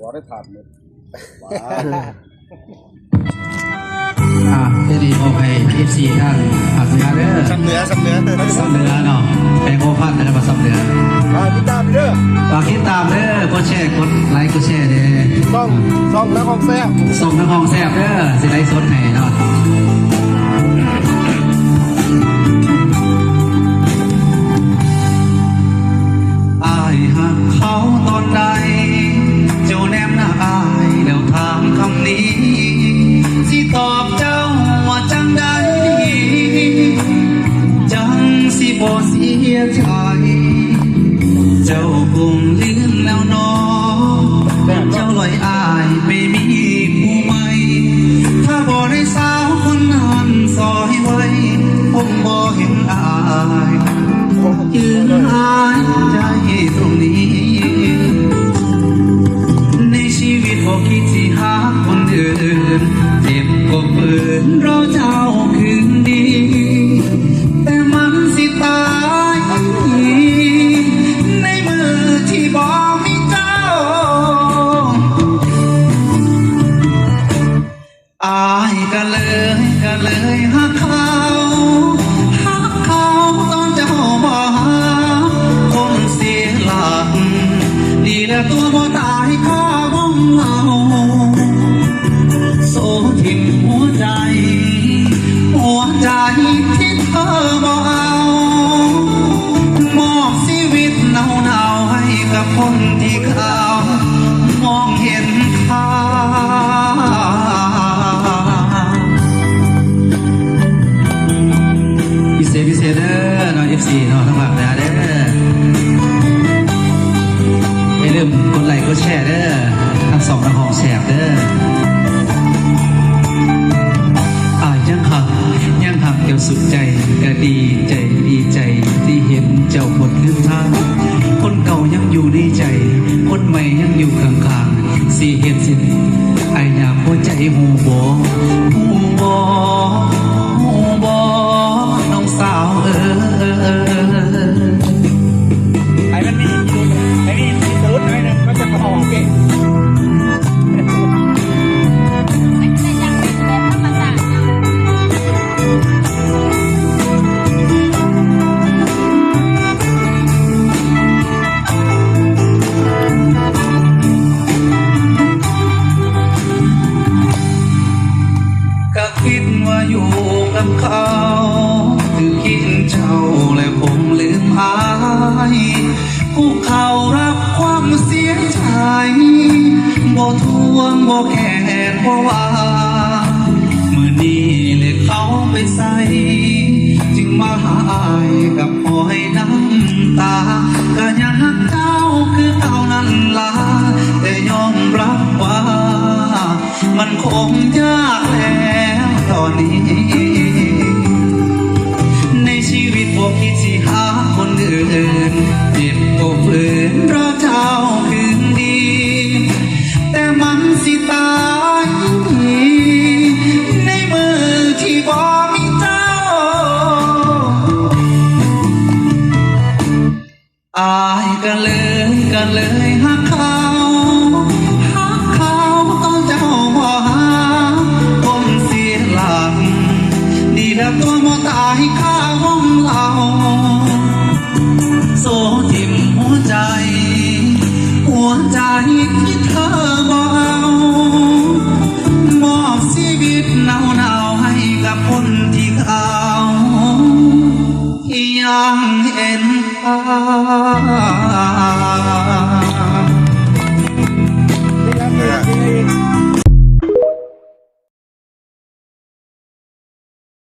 หัวได้ถามหมดว้าอ่าเจดีโอเคเอฟซีท่านฝากเสียเด้อซ้ำเนื้อซ้ำเนื้อสำเนือเนาะแปลงโอพันนะครับสำเนือมาพี่ตามไปเด้อฝากติดตามเด้อกดแชร์กดไลค์กดแชร์เด้อต้องต้องแล้วของแซ่บส่งน้ำหองแซ่บเด้อสิไลฟ์สดให้เนาะอายหักเขาตอนใด เจ้าแนมหน้าอายแล้วถามคำนี้ สิตอบเจ้าว่าจังใดจังสิบ่เสียใจ นอน้องทั้งหลายนะเด้ออย่าลืมกดไลค์กดแชร์เด้อทั้งสองทั้งห้องแชร์เด้ออายังหักยังหักเกี่ยวสุดใจก็ดีใจดีใจที่เห็นเจ้าหมดลืมทาง คนเก่ายังอยู่ในใจ คนใหม่ยังอยู่ข้างๆสีเห็นสิไออยากหัวใจหูบอ คือคิดเจ้าและผมลืมหายผู้เขารับความเสียใจบ่ทวงบ่แค่บ่ว่าเมื่อนี้เลยเขาไปใส่จึงมาหาอายกับหอยน้ำตาก็ยังหักเจ้าคือเก่านั้นลาแต่ยอมรับว่า มันคงยากแล้วตอนนี้ อื่นเจ็บปวดฝืนรอเจ้าคืนดี แต่มันสิตายในมือที่บ่มีเจ้าอายกันเลยกันเลยหักเขาา